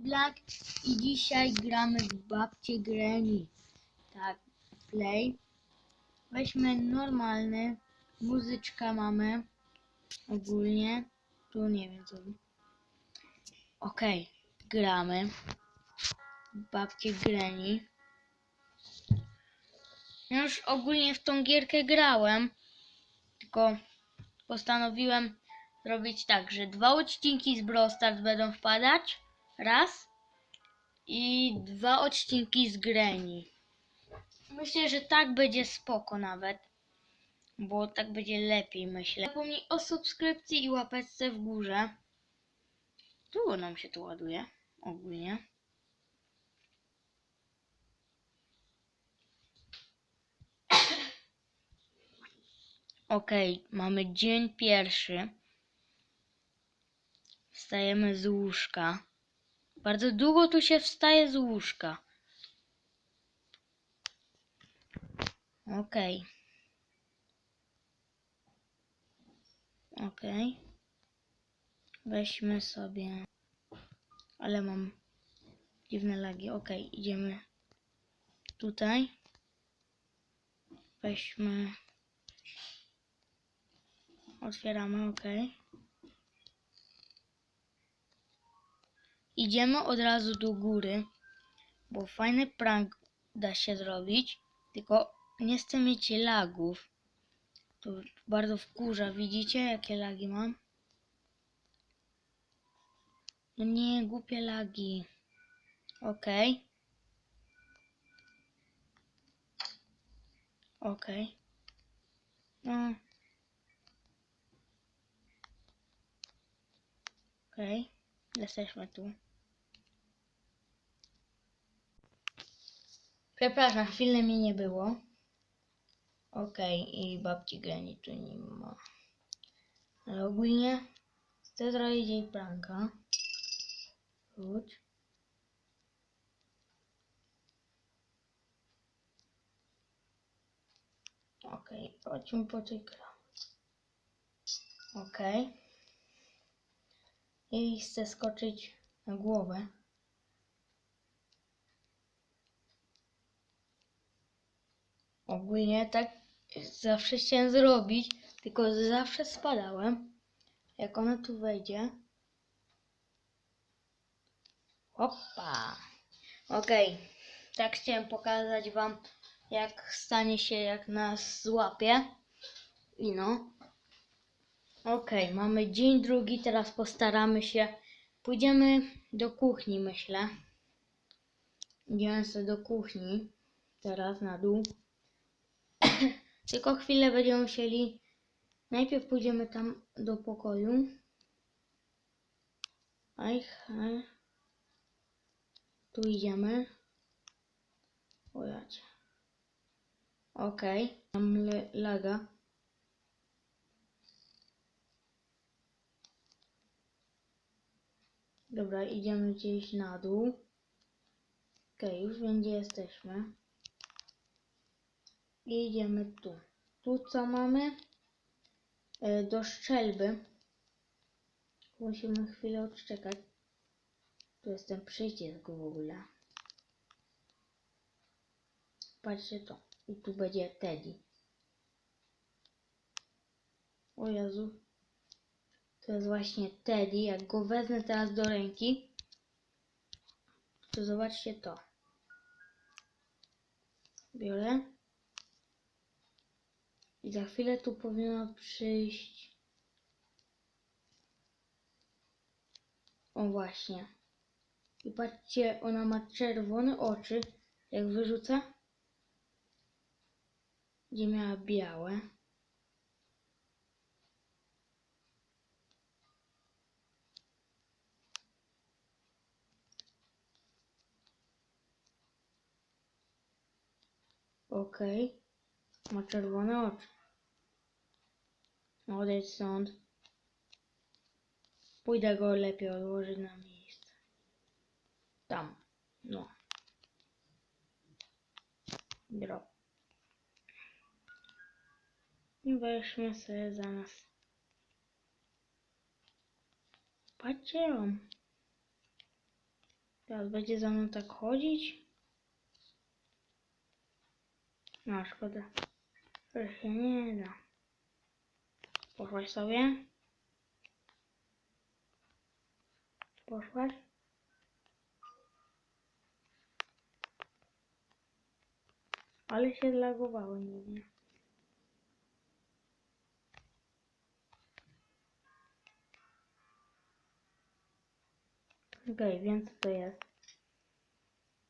Black i dzisiaj gramy w babcie Granny. Tak, play. Weźmy normalny, muzyczka mamy ogólnie. Tu nie wiem co. Okej, gramy. w Babcie Granny. Ja już ogólnie w tą gierkę grałem, tylko postanowiłem zrobić tak, że dwa odcinki z Brawl Stars będą wpadać. Raz. I dwa odcinki z Granny. Myślę, że tak będzie spoko nawet. Bo tak będzie lepiej, myślę. Zapomnij o subskrypcji i łapeczce w górze. Długo nam się to ładuje. Ogólnie. Okej, mamy dzień pierwszy. Wstajemy z łóżka. Bardzo długo tu się wstaje z łóżka. Okej. Okej. Weźmy sobie. Ale mam dziwne lagi. Okej, idziemy tutaj. Weźmy. Otwieramy, okej. Idziemy od razu do góry, bo fajny prank da się zrobić, tylko nie chcę mieć lagów. To bardzo wkurza, widzicie jakie lagi mam? No nie, głupie lagi. Okej. Okej. No. Okej. Jesteśmy tu. Przepraszam, chwilę mi nie było. Okej, i babci Granny tu nie ma. Ale ogólnie chcę zrobić jej pranka. Wróć. Okej, chodźmy po tej. Okej. I chcę skoczyć na głowę. Ogólnie tak zawsze chciałem zrobić, tylko zawsze spadałem. Jak ona tu wejdzie. Hoppa. Okej, tak chciałem pokazać wam, jak stanie się, jak nas złapie. I no. Okej, mamy dzień drugi, teraz postaramy się. Pójdziemy do kuchni, myślę. Idziemy sobie do kuchni. Teraz na dół. Tylko chwilę będziemy musieli. Najpierw pójdziemy tam do pokoju. Aj. Tu idziemy. Ojać. Okej, mam le- laga. Dobra, idziemy gdzieś na dół. Okej, już wiem gdzie jesteśmy. I idziemy tu. Tu co mamy? E, do szczelby. Musimy chwilę odczekać. Tu jest ten przycisk w ogóle. Patrzcie to. I tu będzie Teddy. O Jezu. To jest właśnie Teddy. Jak go wezmę teraz do ręki, to zobaczcie to. Biorę. I za chwilę tu powinno przyjść. O właśnie. I patrzcie, ona ma czerwone oczy. Jak wyrzucę. Gdzie miała białe. Okej. Ma czerwone oczy. Odejdź stąd. Pójdę go lepiej odłożyć na miejsce. Tam. No. Drop. I weźmy sobie za nas. Patrzcie ją. Teraz będzie za mną tak chodzić? No, szkoda. Że się nie da. Poszłaś sobie? Poszłaś? Ale się zlagowało, nie. Okej, wiem co to jest.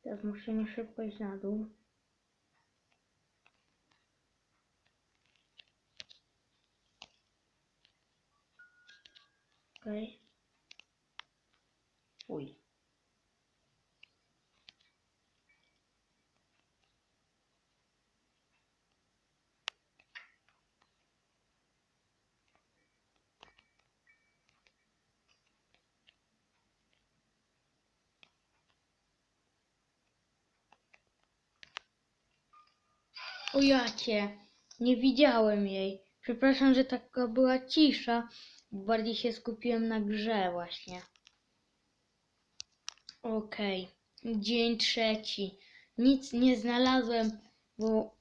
Teraz musimy szybko iść na dół. Okej. Uj. O jacie, nie widziałem jej. Przepraszam, że taka była cisza. Bardziej się skupiłem na grze właśnie. Okej, dzień trzeci. Nic nie znalazłem, bo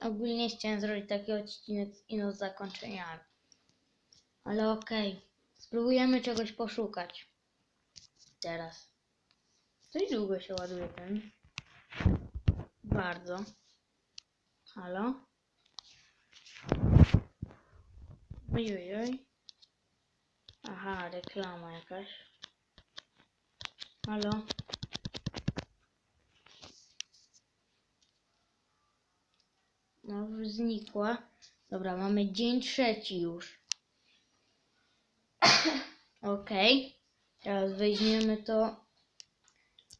ogólnie chciałem zrobić taki odcinek z ino z zakończeniami. Ale okej, spróbujemy czegoś poszukać. Teraz. Dość długo się ładuje ten. Bardzo. Halo? Ojojoj. Aha, reklama jakaś. Halo? No, znikła. Dobra, mamy dzień trzeci już. Okej. Teraz weźmiemy to.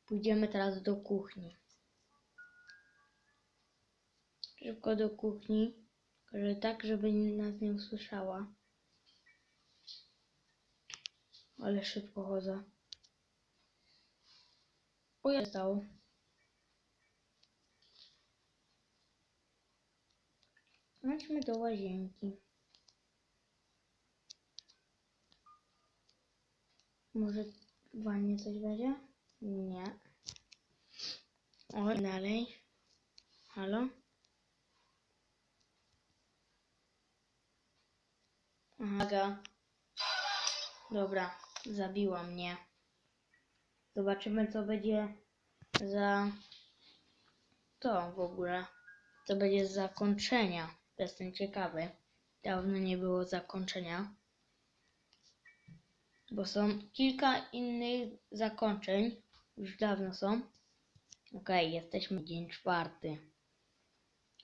Pójdziemy teraz do kuchni. Szybko do kuchni. Tak, żeby nas nie usłyszała. Ale szybko chodzę. O, ja stało. Chodźmy do łazienki. Może w wannie coś będzie? Nie. O, dalej. Halo? Aga. Dobra, zabiła mnie. Zobaczymy, co będzie za to w ogóle. Co będzie z zakończenia. Jestem ciekawy. Dawno nie było zakończenia. Bo są kilka innych zakończeń. Już dawno są. Okej, jesteśmy dzień czwarty.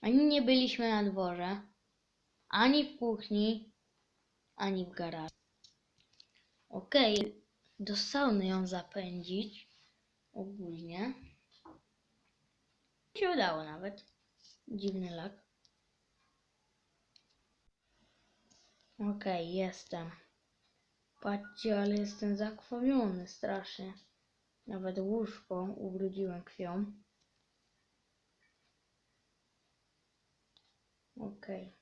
Ani nie byliśmy na dworze, ani w kuchni, ani w garażu. Okej, do sauny ją zapędzić. Ogólnie. się udało nawet. Dziwny lak. Okej, jestem. Patrzcie, ale jestem zakrwawiony strasznie. Nawet łóżko ubrudziłem krwią. Okej.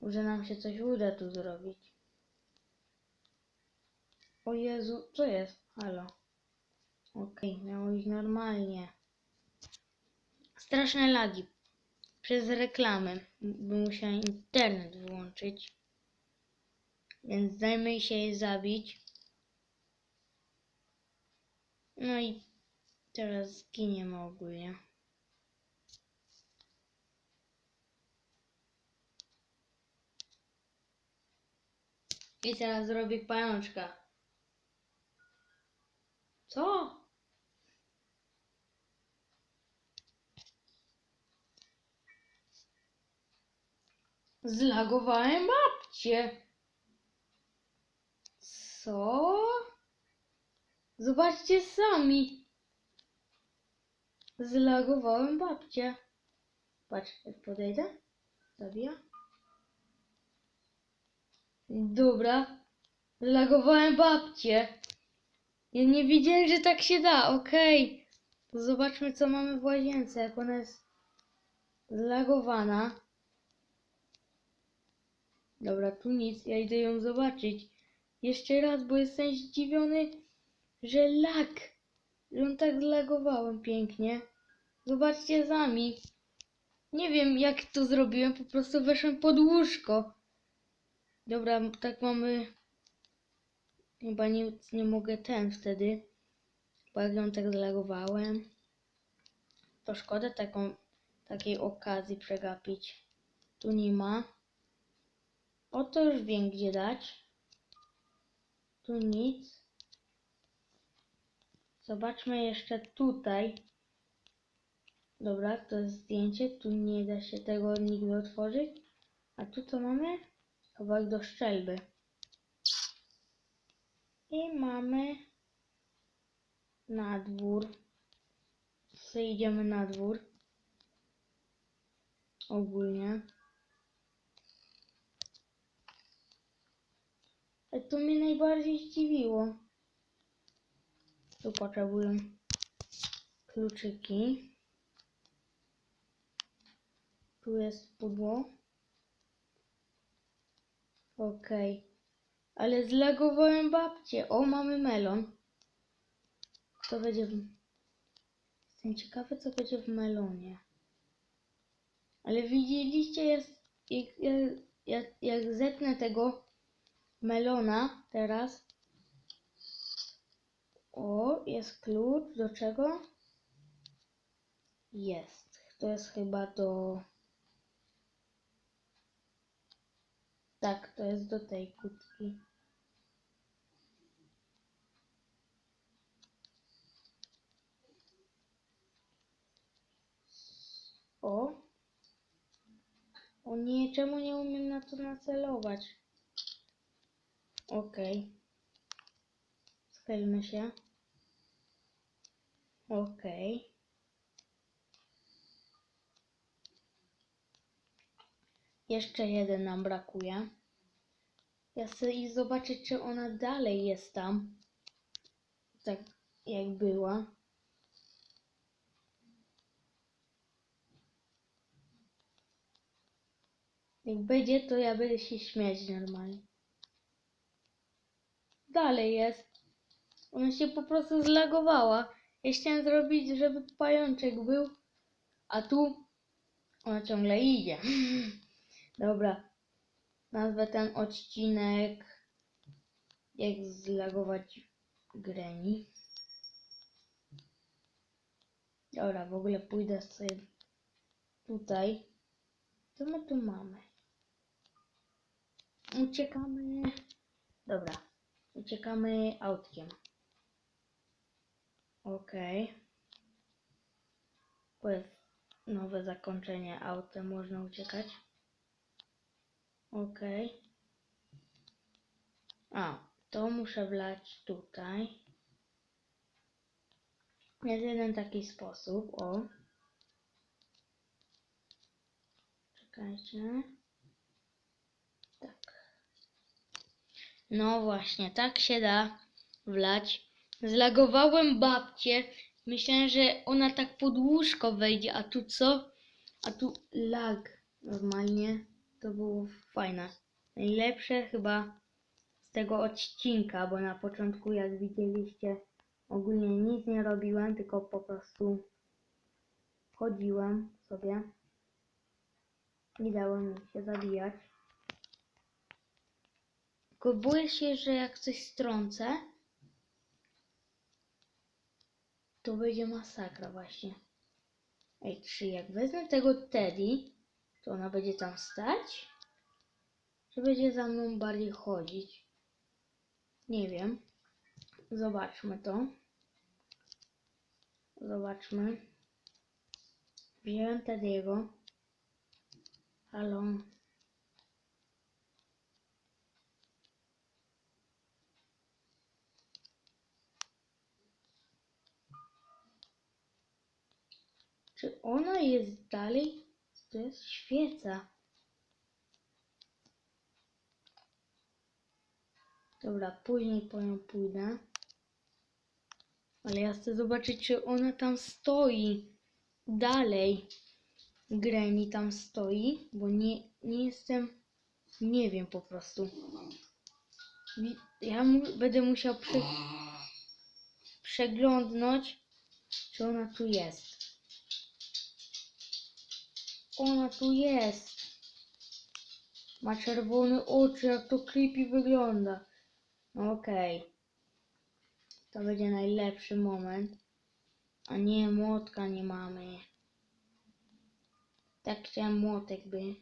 Może nam się coś uda tu zrobić. O Jezu, co jest? Halo. Okej, miało iść normalnie. Straszne lagi. Przez reklamy. Bym musiała internet wyłączyć. Więc dajmy się jej zabić. No i teraz zginiemy ogólnie. I teraz zrobię pajączka. Co? Zlagowałem babcię. Co? Zobaczcie sami. Zlagowałem babcię. Patrz, jak podejdę. Zabija. Dobra. Zlagowałem babcię. Ja nie wiedziałem, że tak się da. Okej. To Zobaczmy, co mamy w łazience. Jak ona jest zlagowana. Dobra, tu nic. Ja idę ją zobaczyć. Jeszcze raz, bo jestem zdziwiony, że lag ją tak zlegowałem pięknie. Zobaczcie sami. Nie wiem jak to zrobiłem, po prostu weszłem pod łóżko. Dobra, tak mamy... Chyba nic nie mogę ten wtedy. Bo jak ją tak zlegowałem, to szkoda taką, takiej okazji przegapić. Tu nie ma. O to już wiem gdzie dać. Tu nic. Zobaczmy jeszcze tutaj. Dobra, to jest zdjęcie. Tu nie da się tego nigdy otworzyć. A tu co mamy? Kawałek do szczelby. I mamy na dwór. Sobie idziemy na dwór. Ogólnie. Ale to mnie najbardziej zdziwiło. Tu potrzebuję kluczyki. Tu jest pudło. Okej. Ale zlegowałem babcię. O, mamy melon. Co będzie w... Jestem ciekawy, co będzie w melonie. Ale widzieliście, jak, jak, jak, jak zetnę tego melona teraz. O, jest klucz. Do czego? Jest. To jest chyba do... Tak, to jest do tej kutki. O. O nie, czemu nie umiem na to nacelować? Okej. Schylmy się. Okej. Jeszcze jeden nam brakuje. Ja chcę iść zobaczyć, czy ona dalej jest tam. Tak jak była. Jak będzie, to ja będę się śmiać normalnie. Dalej jest. Ona się po prostu zlagowała. Ja chciałem zrobić, żeby pajączek był, a tu ona ciągle idzie. Dobra. Nazwę ten odcinek jak zlagować Granny. Dobra, w ogóle pójdę sobie tutaj. Co my tu mamy? Uciekamy. Dobra. Uciekamy autkiem. Okej. To jest nowe zakończenie autem. Można uciekać. Okej. A, to muszę wlać tutaj. Jest jeden taki sposób. O. Czekajcie. Tak. No właśnie, tak się da wlać. Zlagowałem babcię. Myślałem, że ona tak pod łóżko wejdzie, a tu co? A tu lag normalnie. To było fajne. Najlepsze chyba z tego odcinka, bo na początku jak widzieliście ogólnie nic nie robiłem, tylko po prostu chodziłem sobie. Nie dało mi się zabijać. Tylko boję się, że jak coś strącę, to będzie masakra właśnie. Ej, czy jak wezmę tego Teddy, to ona będzie tam stać? Czy będzie za mną bardziej chodzić? Nie wiem. Zobaczmy to. Zobaczmy. Wziąłem Teddy'ego. Halo. Czy ona jest dalej? To jest świeca. Dobra, później po nią pójdę. Ale ja chcę zobaczyć, czy ona tam stoi. Dalej. Granny tam stoi, bo nie, nie jestem... Nie wiem po prostu. Ja mu, będę musiał prze, przeglądnąć Czy ona tu jest? Ona tu jest. Ma czerwone oczy, jak to creepy wygląda. No Okej. To będzie najlepszy moment. A nie, młotka nie mamy. Tak chciałem młotek by.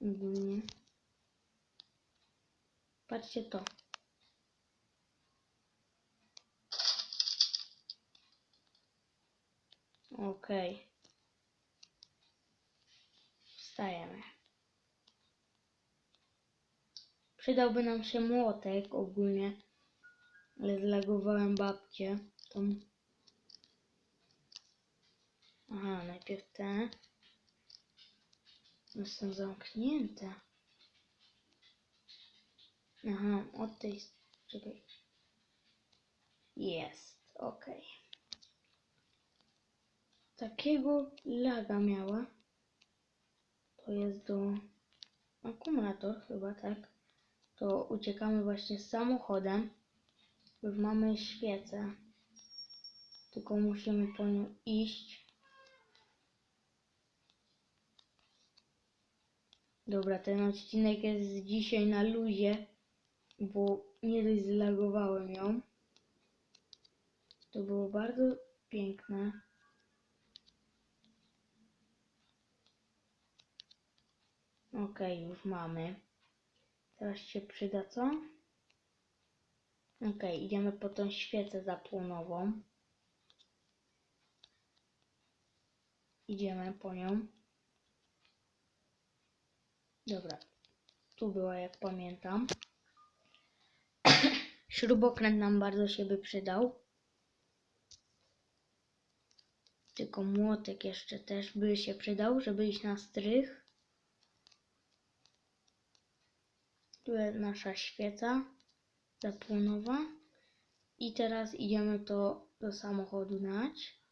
Ogólnie. Patrzcie to. Okej. Wstajemy. Przydałby nam się młotek ogólnie, ale zlagowałem babcię. Tą... Aha, najpierw te. No są zamknięte. Aha, od tej... Czekaj. Jest, okej. Takiego laga miała. To jest do... Akumulator chyba, tak? To uciekamy właśnie samochodem. Już mamy świecę. Tylko musimy po nią iść. Dobra, ten odcinek jest dzisiaj na luzie, bo nie dość zlagowałem ją. To było bardzo piękne. Okej, już mamy. Teraz się przyda co? Okej, idziemy po tą świecę zapłonową. Idziemy po nią. Dobra, tu była jak pamiętam. Śrubokręt nam bardzo się by przydał. Tylko młotek jeszcze też by się przydał, żeby iść na strych. Tu jest nasza świeca zapłonowa. I teraz idziemy to do samochodu dać.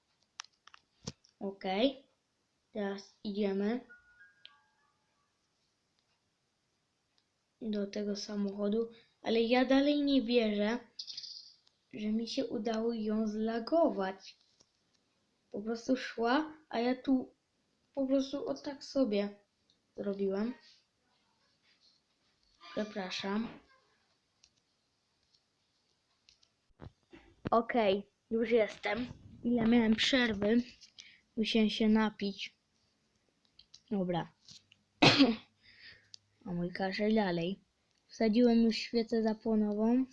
Ok. Teraz idziemy do tego samochodu, ale ja dalej nie wierzę, że mi się udało ją zlagować. Po prostu szła, a ja tu po prostu o tak sobie zrobiłem. Przepraszam. Okej, już jestem. Ile miałem przerwy? Musiałem się napić. Dobra. A mój kaszel dalej. Wsadziłem już świecę zapłonową.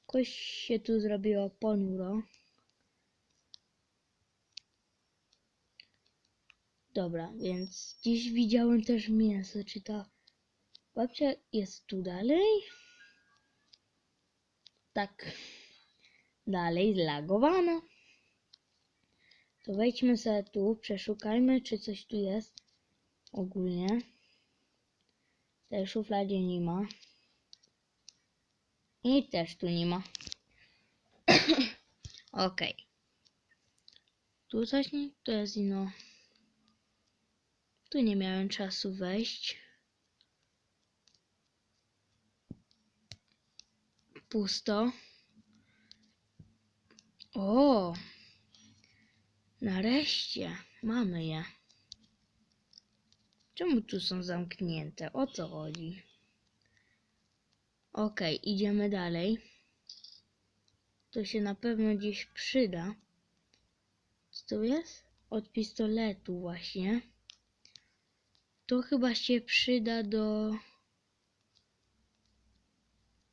Jakoś się tu zrobiło ponuro. Dobra, więc dziś widziałem też mięso. Czy ta babcia jest tu dalej? Tak. Dalej zlagowana. To wejdźmy sobie tu, przeszukajmy, czy coś tu jest ogólnie. Tej szufladzie nie ma. I też tu nie ma. Okej. Tu coś nie? To jest ino. Tu nie miałem czasu wejść. Pusto. O! Nareszcie mamy je. Czemu tu są zamknięte? O co chodzi? Okej, idziemy dalej. To się na pewno gdzieś przyda. Co to jest? Od pistoletu właśnie. To chyba się przyda do...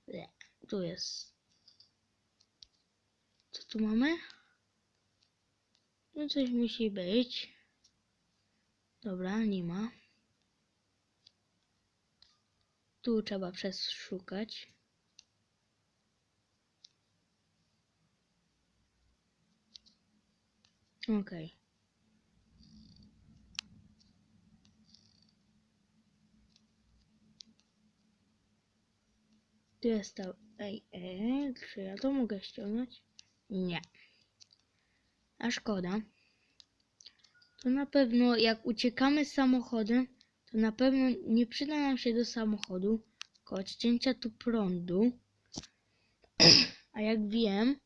Nie, tu jest. Co tu mamy? No coś musi być. Dobra, nie ma. Tu trzeba przeszukać. Okej. Tu jest to... Ej, ej, czy ja to mogę ściągnąć? Nie. A szkoda. To na pewno jak uciekamy samochodem, to na pewno nie przyda nam się do samochodu tylko odcięcia tu prądu. A jak wiem,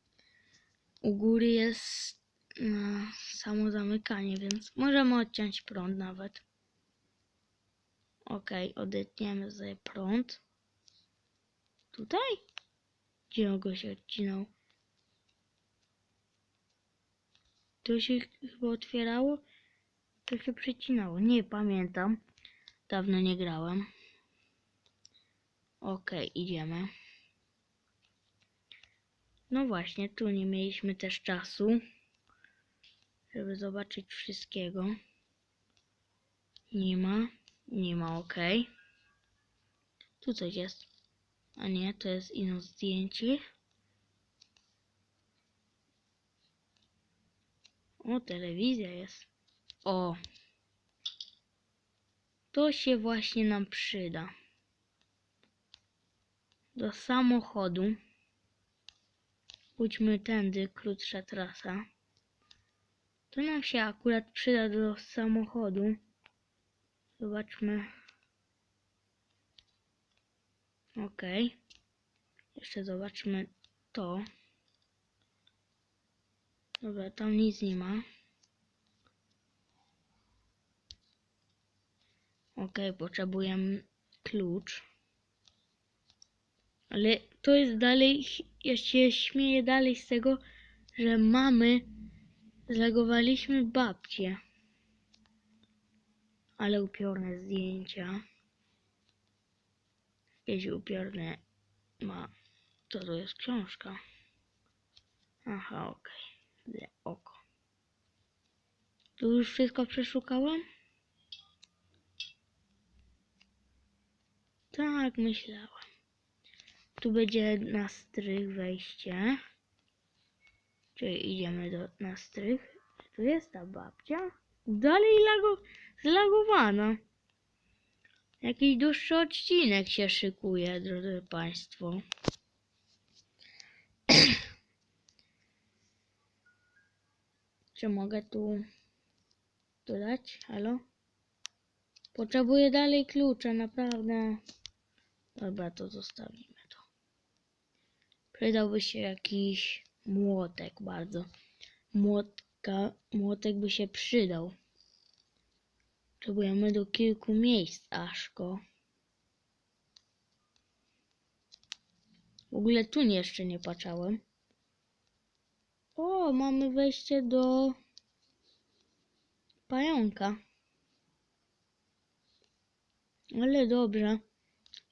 u góry jest na samo zamykanie, więc możemy odciąć prąd nawet. Ok, odetniemy sobie prąd. Tutaj? Gdzie on go się odcinał? To się chyba otwierało? To się przecinało. Nie pamiętam. Dawno nie grałem. Ok, idziemy. No właśnie, tu nie mieliśmy też czasu, żeby zobaczyć wszystkiego. Nie ma, nie ma, ok. Tu coś jest. A nie, to jest ino zdjęcie. O, telewizja jest. O. To się właśnie nam przyda. Do samochodu. Pójdźmy tędy, krótsza trasa. To nam się akurat przyda do samochodu. Zobaczmy. Ok. Jeszcze zobaczmy to. Dobra, tam nic nie ma. Ok, potrzebujemy klucz. Ale to jest dalej, ja się śmieję dalej z tego, że mamy, zlegowaliśmy babcię. Ale upiorne zdjęcia. Jakieś upiorne ma. Co to jest książka? Aha, okej. Okay. Oko. Tu już wszystko przeszukałem? Tak, myślałem. Tu będzie na strych wejście. Czyli idziemy do, na strych. Tu jest ta babcia. Dalej lago, zlagowana. Jakiś dłuższy odcinek się szykuje, drodzy Państwo. Czy mogę tu dodać? Halo? Potrzebuję dalej klucza, naprawdę. Dobra, to zostawimy to. Przydałby się jakiś młotek bardzo. Młotka, młotek by się przydał. Potrzebujemy do kilku miejsc aż go. W ogóle tu jeszcze nie patrzałem. O, mamy wejście do pająka. Ale dobrze.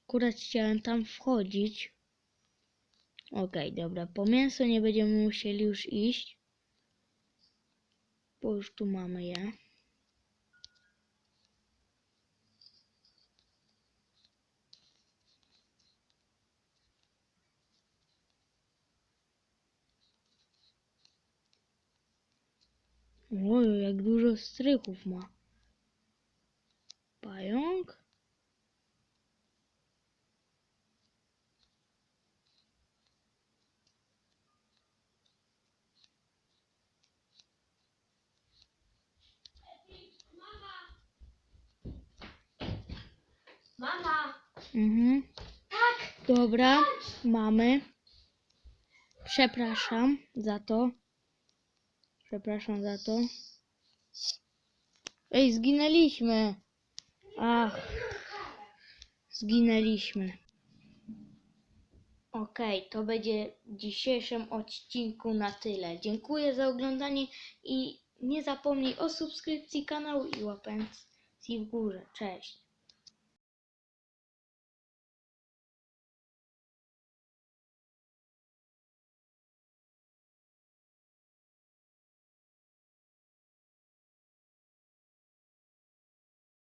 Akurat chciałem tam wchodzić. Okej, dobra. Po mięso nie będziemy musieli już iść. Bo już tu mamy je. Oj, jak dużo strychów ma. Pająk? Mama! Mhm. Tak! Dobra, mamy. Przepraszam za to. Przepraszam za to. Ej, zginęliśmy. Ach. Zginęliśmy. Okej, to będzie w dzisiejszym odcinku na tyle. Dziękuję za oglądanie i nie zapomnij o subskrypcji kanału i łapencji w górze. Cześć.